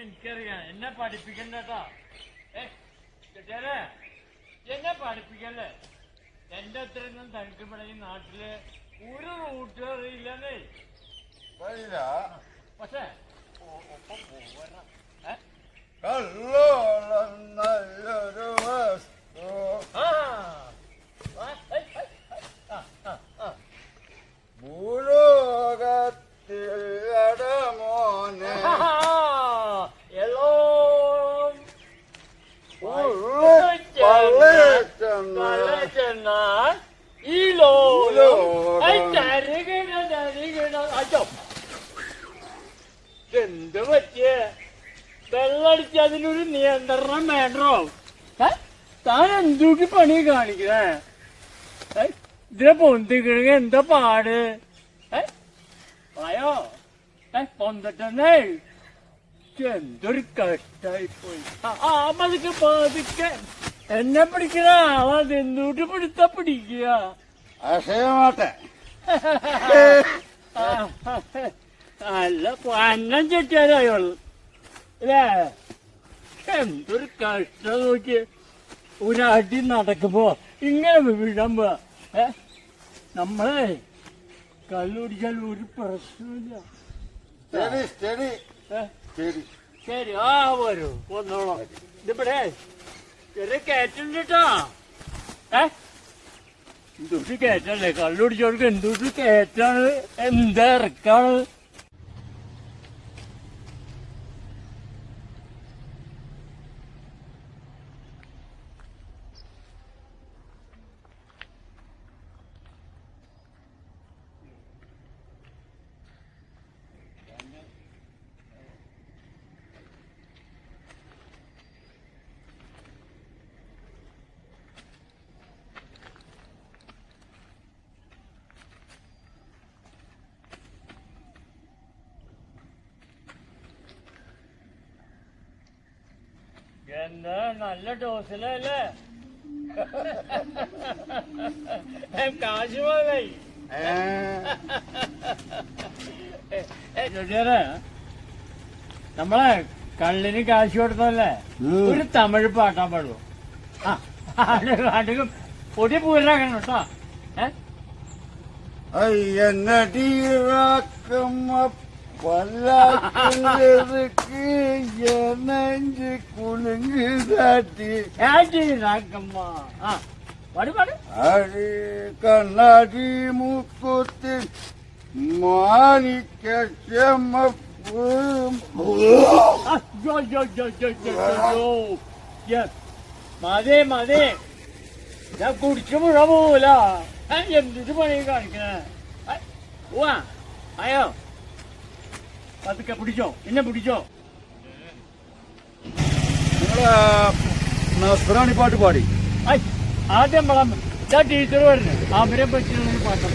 എനിക്കറിയാം. എന്നെ പഠിപ്പിക്കണ്ടട്ടാ ഏ ചെട്ടിയാരെ എന്നെ പഠിപ്പിക്കല്ലേ? എന്റെ അത്രയൊന്നും തനിക്ക് ഇവിടെ ഈ നാട്ടിൽ ഒരു റൂട്ട് അറിയില്ലെന്നേ. പക്ഷേ ഒപ്പം പോവണം. ഏ? കല്ലോളം നല്ലൊരു വസ്തു. ഭൂലോകത്തിൽ അടമോനെ എന്ത് പറ്റിയേ? വെള്ളടിച്ച് അതിനൊരു നിയന്ത്രണം വേണ്ടോ? താൻ എന്തുക്കി പണി കാണിക്കണേ? ഇതിനെ പൊന്തിക്കണെങ്കിൽ എന്താ പാട്? ഏ? പൊന്തട്ടെന്നേ? എന്തൊരു കഷ്ടായി പോയി ആ, പതുക്കെ പതുക്കെ. എന്നെ പിടിക്കണ ആളത് എന്തുകൊണ്ട് പിടുത്ത പിടിക്കുക? അക്ഷയമാട്ടെ. അല്ല പന്നം ചെറ്റാരായുള്ളു അല്ലേ എന്തൊരു കഷ്ടം നോക്കി ഒരടി നടക്കുമ്പോ ഇങ്ങനെ വീഴുമ്പോ ഏ? നമ്മളെ കള്ളുടിച്ചാൽ ഒരു പ്രശ്നമില്ല ശരി ശരി. ഏ? ശരി. ശരി ആ വരൂ. വന്നോളാം. ഇതിവിടെ ചെറിയ കയറ്റുണ്ട് കേട്ടോ ഏ? എന്തൊരു കേറ്റല്ലേ കള്ളുടിച്ചവർക്ക് എന്തൊരു കയറ്റാണ്? എന്താ ഇറക്കാണ്? എന്താ നല്ല ഡോസിലല്ലേ കാശ് പോയി നമ്മളെ കള്ളിന് കാശ് കൊടുത്തല്ലേ ഒരു തമിഴ് പാട്ടാൻ പാടുള്ളൂ ആ അടുക്കും പൊടി പൂരാക്കണം കേട്ടോ. എന്നടിയാക്കമ്മ பல்லாக்கு நெஞ்சு குலுங்கு தாட்டி ഏറ്റി രാക്കമ്മ ആ പാടി പാടി அடி கண்ணாடி மூக்குத்தி மாணிக்க செம்மப்பு അയ്യോ, അയ്യോ, അയ്യോ, അയ്യോ, അയ്യോ, അയ്യോ. Yes. മതി മതി ഞാൻ കുടിച്ചു മുഴ പോവൂല ഏ, എന്തിട്ട് പണി കാണിക്കണേ ഏ, പോവാ അയ്യോ പതുക്കെ പിടിച്ചോ. എന്നെ പിടിച്ചോ. നിങ്ങളെ നസ്രാണി പാട്ട് പാടി. ആദ്യം വളം ഞാൻ ടീച്ചർ വരുന്നു അവരെ പറ്റിയുള്ള പാട്ട്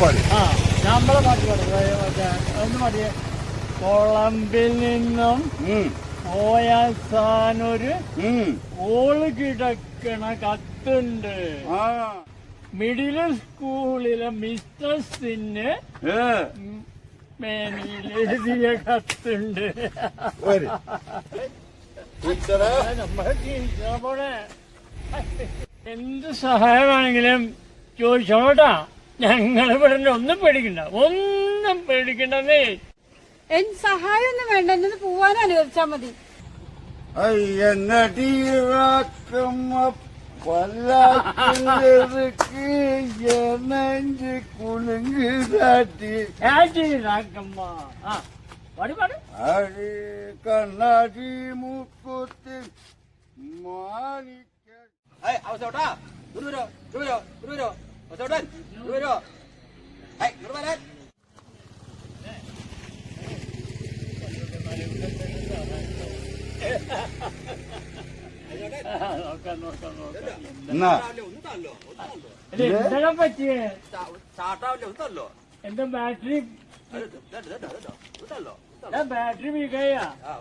പാടി. ആ നമ്മളെ പാട്ട് മറ്റേ ഒന്ന് പാടിയേ. കൊളംബിൽ നിന്നും ഓയാസാനൊരു ഓൾ കിടക്കണ കത്തുണ്ട്. മിഡിൽ സ്കൂളിലെ മിസ്റ്റേഴ്സിന് മേനിയിൽ കത്തുണ്ട് എന്ത് സഹായമാണെങ്കിലും ചോദിച്ചോട്ടാ. ഞങ്ങൾ ഇവിടെ ഒന്നും പേടിക്കണ്ട. ഒന്നും പേടിക്കണ്ടേ എന്ത് സഹായം ഒന്നും വേണ്ട എന്നത് പോവാൻ അനുവദിച്ചാ മതി. അയ്യനടിയാക്കമ്മ പല്ലാക്കിലേക്ക് நெஞ்சு குலுங்கு தாட்டி தாட்டி ராக்கம்மா வழிபாடு அடி கண்ணாடி மூக்குத்து மாணிக்க ஏய் அவசோடா குருவரோ குருவரோ குருவரோ அவசோடன் குருவரோ ஏய் Kuruvaran Ha ha ha ha! എന്നാ? എന്തെല്ലാം പറ്റിയേ? എന്റെ ബാറ്ററി ബാറ്ററി വീക്കായ. ആ,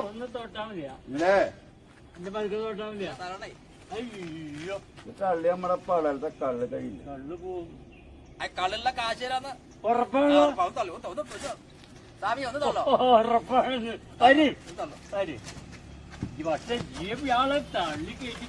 ഒന്ന് തൊട്ടാ മതിയാ. ഇല്ലേ? എന്റെ പതുക്കെ തൊട്ടാ മതിയാ. അയ്യോ. കള്ളി നമ്മുടെ പടലത്തെ കള്ള് കഴിയില്ല കള്ള് പോകും. ആ കള്ളിലുള്ള കാശ് തരാന്ന്. ഉറപ്പാണ്. ഉറപ്പാണോ ഒന്ന് തല്ലോ. സ്വാമി, ഒന്ന് തല്ലോ. ഉറപ്പാണ്. തരി. ഒന്ന് തല്ലോ. വരി ഈ പക്ഷെ ജീവ ഇയാളെ തള്ളി കയറ്റി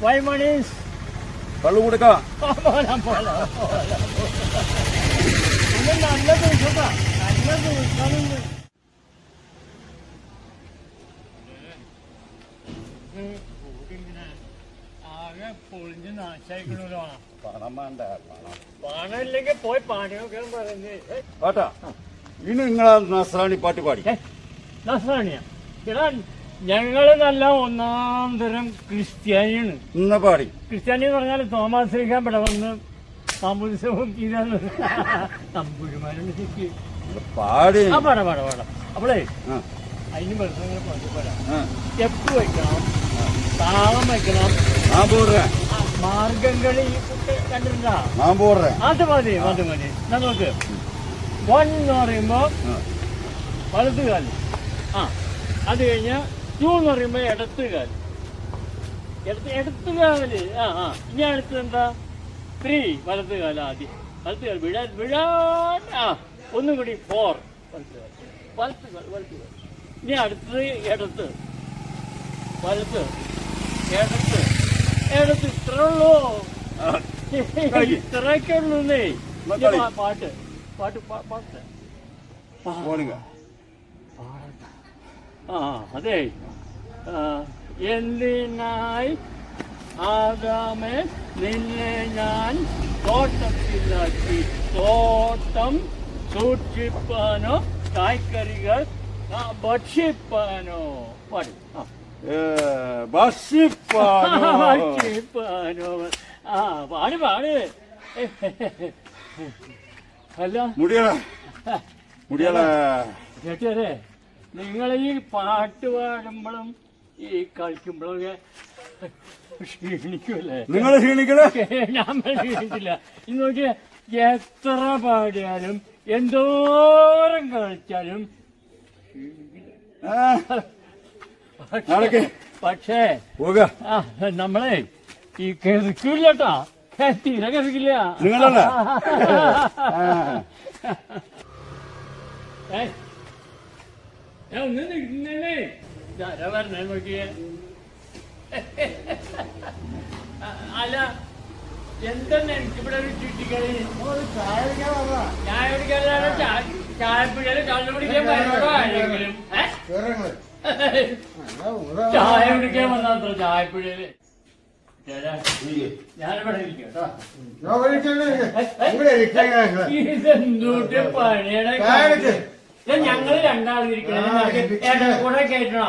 ഫൈവ് മണീസ് കള്ളു കൊടുക്കാം. നല്ല ദിവസത്താ നല്ല ദിവസമുണ്ട് ആകെ പൊളിഞ്ഞ് നാശായിക്കണല്ലോ. പണം വേണ്ട പണം. പണം ഇല്ലെങ്കിൽ പോയി പണിയൊക്കെ പറയുന്നത് കേട്ടാ ഇനി നിങ്ങളെ നസ്രാണി പാട്ട് പാടി. നസ്രാണിയാ? ഞങ്ങൾ നല്ല ഒന്നാം തരം ക്രിസ്ത്യാനിയാണ്. ഇന്ന പാടി. ക്രിസ്ത്യാനി എന്ന് പറഞ്ഞാൽ തോമാസ് ശ്രീഖാൻ പിടവന്ന് സാമ്പൂസവും ഇതാണ്. തമ്പുരുമാരുടെ പാടി. ആ പാടാം പാടാം പാടാം. അപ്പോളേ അതിന് വെറുതെ പാടാം സ്റ്റെപ്പ് വയ്ക്കണം താളം വയ്ക്കണം. മാർഗംകളി കണ്ടിട്ടുണ്ടോ? അത് മതി അത് മതി. നമുക്ക് വൺ എന്ന് പറയുമ്പോ വലത്തുകാലം ആ അത് കഴിഞ്ഞാ ടു എന്ന് പറയുമ്പോ ഇടത്തുകാൽ. ഇടത്ത് ഇടത്ത് കാൽ ആ ആ. ഇനി അടുത്ത് എന്താ? ത്രീ. വലത്ത് കാൽ ആദ്യം. വലത്ത് കാൽ വിഴാൻ. ആ ഒന്നും കൂടി ഫോർ. വലത്ത് കാൽ വലത്ത് വലത്ത് കാൽ ഇനി അടുത്തത് ഇടത്ത്. വലത്ത്. ഇടത്ത്. ഇടത്ത് ഇത്ര ഉള്ളൂ. ഇത്രയൊക്കെ ഉള്ളൂന്നേ. പാട്ട് പാട്ട്. പാട്ട് പാ- പാട്ട്. പോടുங்க ആ അതെ ആ, എന്തിനായി ആകാമേ നിന്നെ ഞാൻ തോട്ടത്തിലാക്കി? തോട്ടം സൂക്ഷിപ്പാനോ കായ്ക്കറികൾ ആ, ഭക്ഷിപ്പാനോ? പാടി. ആ. ഏ, ബസ്സിപ്പാനോ ഭക്ഷിപ്പാനോ. ആ പാടി നിങ്ങൾ ഈ പാട്ട് പാടുമ്പോഴും ഈ കളിക്കുമ്പോഴൊക്കെ ക്ഷീണിക്കുമല്ലേ നിങ്ങൾ ക്ഷീണിക്കണേ? ഞാൻ ക്ഷീണിച്ചില്ല. ഇന്ന് നോക്കിയ എത്ര പാടിയാലും എന്തോരം കളിച്ചാലും പക്ഷേ പോക നമ്മളെ ഈ കെറുക്കില്ലട്ടാ തീരെ കെറുക്കില്ല നിങ്ങളല്ല ഏയ്. ഏ, ഒന്ന് നിന്നേ ഇതാരാ പറഞ്ഞേ നോക്കിയേ. അല്ല എന്തെന്ന് എനിക്കിവിടെ ഒരു ചുറ്റിക്കളി? ചായ കുടിക്കാനാണ് ചായപ്പിഴൽ കള്ളു കുടിക്കാൻ വരുന്നതോ ആരെങ്കിലും? ചായ കുടിക്കാൻ വന്നാത്ര ചായപ്പുഴയിൽ. ഞാനിവിടെ ഇരിക്കട്ടോ കേട്ടോ. ഇതെന്തൂട്ട് പണിയുടെ ഞങ്ങൾ രണ്ടാളും ഇരിക്കണം. കൂടെ കേട്ടണോ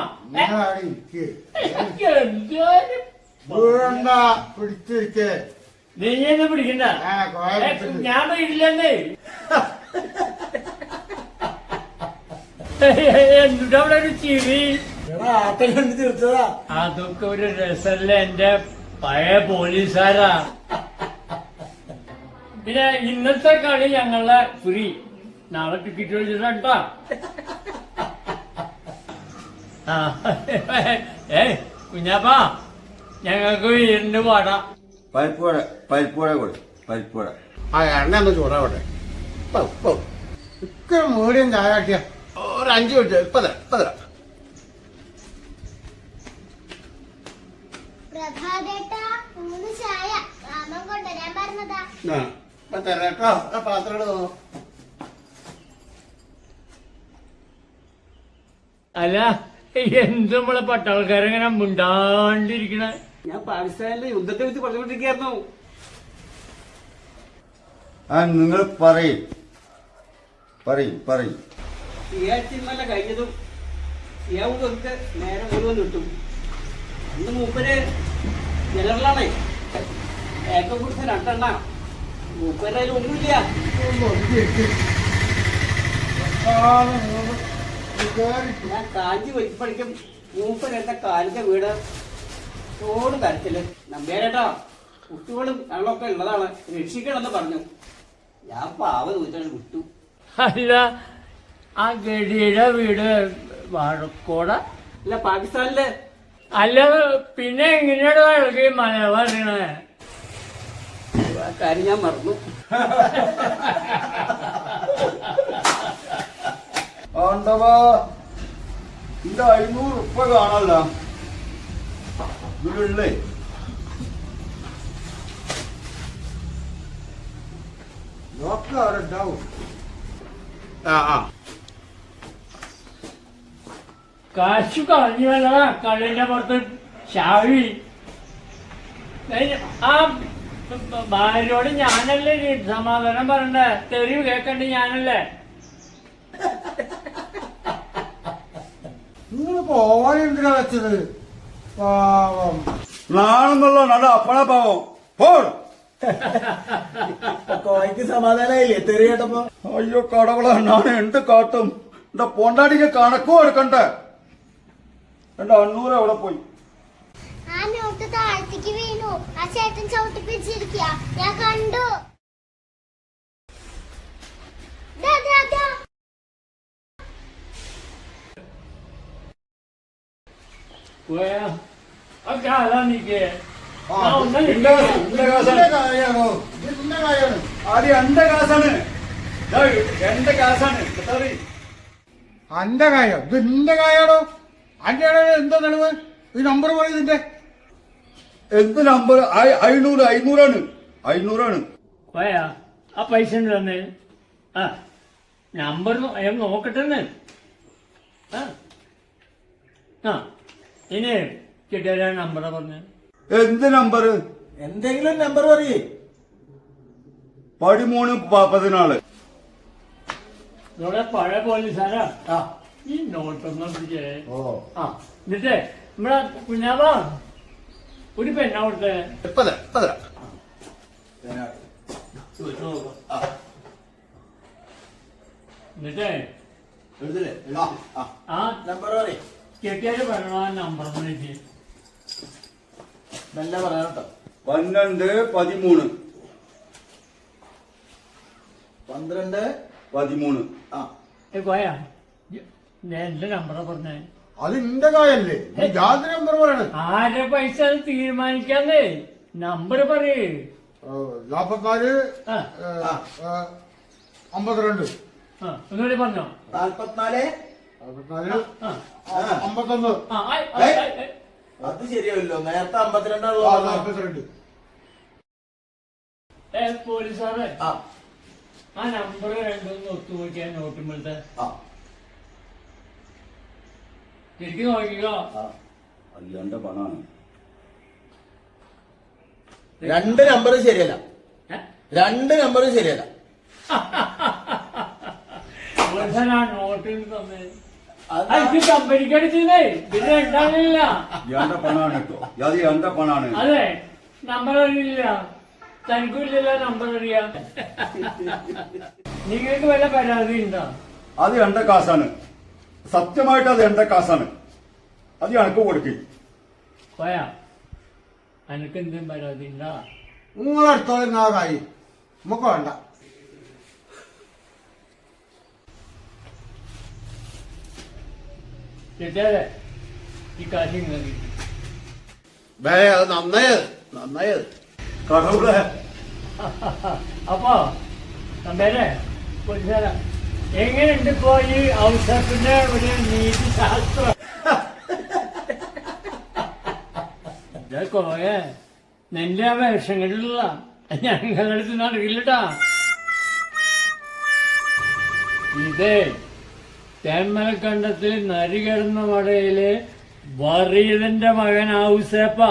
പിടിച്ചിരിക്കേ. നീ എന്നെ പിടിക്കണ്ട. ഞാൻ വീട്ടിലെന്നേ എന്നിട്ട് അവിടെ ഒരു ചിരി. അതൊക്കെ ഒരു രസല്ല എന്റെ പഴയ പോലീസുകാരാ. പിന്നെ ഇന്നത്തെ കളി ഞങ്ങളുടെ ഫ്രീ. നാളെ ടിക്കറ്റ് വെച്ചിട്ടാ ആ ഏ കുഞ്ഞാപ്പാ ഞങ്ങൾക്ക് വീടിന്റെ പാട. പരിപ്പുവട പരിപ്പുവട കൊടു പരിപ്പുവട. ആ എണ്ണ ഒന്ന് ചൂടാവട്ടെ. ഇപ്പൊ ഇപ്പൊ ഇത്ര മീഡിയം ചായ ഒരു അഞ്ച് മിനിറ്റ് ഇപ്പൊ തരാം ഇപ്പൊ തരാം പ്രഭാതേട്ടാ മൂന്ന് ചായ. മാമൻ കൊണ്ടുവരാൻ പറഞ്ഞതാ. ആ, ഇപ്പൊ തരാം കേട്ടോ. പാത്രം അല്ല എന്ത് നമ്മളെ പട്ടാൾക്കാരെങ്ങനെ മുണ്ടാണ്ടിരിക്കണ. ഞാൻ പാകിസ്ഥാനിലെ യുദ്ധത്തെ വെച്ച് പറഞ്ഞുകൊണ്ടിരിക്കുന്നു ആ നിങ്ങൾ പറയും. പറയും പറയും. നല്ല കഴിഞ്ഞതും സിയാവുന്നതൊക്കെ നേരെ മുഴുവൻ കിട്ടും അന്ന് മൂപ്പര് ജനറലാണേ. ഏറ്റവും കൂടുതൽ രണ്ടെണ്ണ. മൂപ്പര് ഒന്നുമില്ല. ഞാൻ കാഞ്ചി വലിപ്പടിക്കും മൂപ്പര് എന്റെ കാലിന്റെ വീട് തോട് തരത്തിൽ. നമ്പേരേട്ടാ കുട്ടികളും ഞങ്ങളൊക്കെ ഉള്ളതാണ്. രക്ഷിക്കണമെന്ന് പറഞ്ഞു. ഞാൻ പാവ ചോദിച്ചാണ് വിട്ടു. അല്ല ആ ഗഡിയുടെ വീട് വാഴക്കോട? അല്ല പാകിസ്ഥാനിൽ. അല്ല പിന്നെ എങ്ങനെയാണ് അറിയണേ? ആ കാര്യം ഞാൻ മറന്നു. ആണ്ടവാ ഇത് അഞ്ഞൂറ് ഉപ്പ കാണല്ല. ഇതിലുള്ളേ നോക്കാം അവിടെ ഉണ്ടാവും. ആ ആ. കാശു കളഞ്ഞു വന്നതാ കള്ളിന്റെ പുറത്ത് ചാവി. ആ ഭാര്യയോട് ഞാനല്ലേ സമാധാനം പറയണ്ടേ? തെറിവ് കേക്കണ്ട് ഞാനല്ലേ? നിങ്ങൾ പോവാൻ എന്തിനാ വെച്ചത് പാവം നാണെന്നുള്ള നട അപ്പഴ പാവം പോൾ കോയ്ക്ക് സമാധാനായില്ലേ തെറി കേട്ടപ്പോ അയ്യോ കടവള ഞാൻ എന്ത് കാട്ടും എന്റെ പൊണ്ടാടിക്ക് കണക്കും എടുക്കണ്ടേ എന്റെ അണ്ണൂറ് എവിടെ പോയി ആ നോട്ട് താഴത്തേക്ക് വീണു ആ ചേട്ടൻ ചവിട്ടി പിടിച്ചിരിക്കുക ഞാൻ കണ്ടു ദാ, ദാ, ദാ. കാശാണ്? ദാ, എന്റെ കാശാണ്. എത്ര? അന്റെ കാര്യം ഇത് നിന്റെ കായാണോ? അന്റെ എന്താ തെളിവ്? ഈ നമ്പർ പറയും ഇതിന്റെ. എന്ത് നമ്പർ അയ്യൂറ് അയ്യൂറാണ് അയ്യൂറാണ് പോയാ ആ പൈസ ഉണ്ട് തന്നെ? ആ നമ്പർ ഞാൻ നോക്കട്ടെ ആ ആ. ഇനി കിട്ടിയ നമ്പർ പറഞ്ഞു. എന്ത് നമ്പർ എന്തെങ്കിലും നമ്പർ പറയേ. പതിമൂന്ന് പ- പതിനാല്. ഇവിടെ പഴയ പോലീസാരാ ആ. ഈ നോട്ടൊന്നും പിടിച്ചേ ഓ. ആ എന്നിട്ടേ നമ്മളെ കുഞ്ഞാവാ. ഒരു പെണ്ണ കൊടുത്തേ ഇപ്പൊ തരാം എന്നിട്ടേ ആ നമ്പർ പറയേ. കെട്ടിയാൽ പറയണോ നമ്പർ മെല്ലെ പന്ത്രണ്ട് പതിമൂന്ന്. പന്ത്രണ്ട് പതിമൂന്ന്. ആ. പോയാ? എന്റെ നമ്പർ പറഞ്ഞേ. അത് നിന്റെ കായല്ലേ? ജാതി നമ്പർ പറയണേ. ആരുടെ പൈസ അത് തീരുമാനിക്കാന്നേ? നമ്പർ പറയേ. ഏ, അമ്പത്തിരണ്ട്. ആ ഒന്നുകൂടി പറഞ്ഞോ. നാൽപ്പത്തിനാല് അമ്പത്തൊന്ന്. അത് ശരിയല്ലോ നേരത്തെ ഏ പോലീസാറേ. ആ. ആ നമ്പർ രണ്ടൊന്ന് ഒത്തുനോക്കിയാ നോട്ടുമ്പോഴത്തെ ആ. ശരിക്കും നോക്കിക്കോ. ആ. അല്ലാണ്ട് പണാണ്. രണ്ട് നമ്പറും ശരിയല്ല. രണ്ട് നമ്പറും ശരിയല്ല. നോട്ടിന് തന്നെ? അത് കമ്പനിക്ക് അടിച്ചേ എന്റെ പണാണ് കേട്ടോ. അത് എന്റെ പണാണ് അതെ. നമ്പർ അറിയില്ല. തനിക്കില്ലല്ലോ നമ്പർ അറിയാം. നിങ്ങൾക്ക് വല്ല പരാതി ഉണ്ടോ? അത് എന്റെ കാശാണ്. സത്യമായിട്ട് അത് എന്റെ കാശാണ്. അത് എനക്ക് കൊടുക്കും. പോയാ. എനിക്ക് എന്തും പരാതി ഉണ്ടോ? നിങ്ങളടുത്തോളം നമുക്ക് വേണ്ട. ഈ കാശി നിങ്ങൾക്ക് കിട്ടി ബേ അത് നന്നായത് നന്നായത് കടവുടെ അപ്പൊ നമ്പേരെ പൊലിസാര എങ്ങനെയുണ്ട് ഇപ്പോ ഈ ഔഷധത്തിന്റെ ഒരു നീതി ശാസ്ത്രം കോയെ നിന്റെ വേഷങ്ങളിലുള്ള ഞങ്ങളുടെ അടുത്ത് നടക്കില്ലട്ടാ ഇതേ തേന്മലക്കണ്ടത്തിൽ നരി കിടന്ന വടയിലെ വറീതിന്റെ മകൻ ഔസേപ്പ.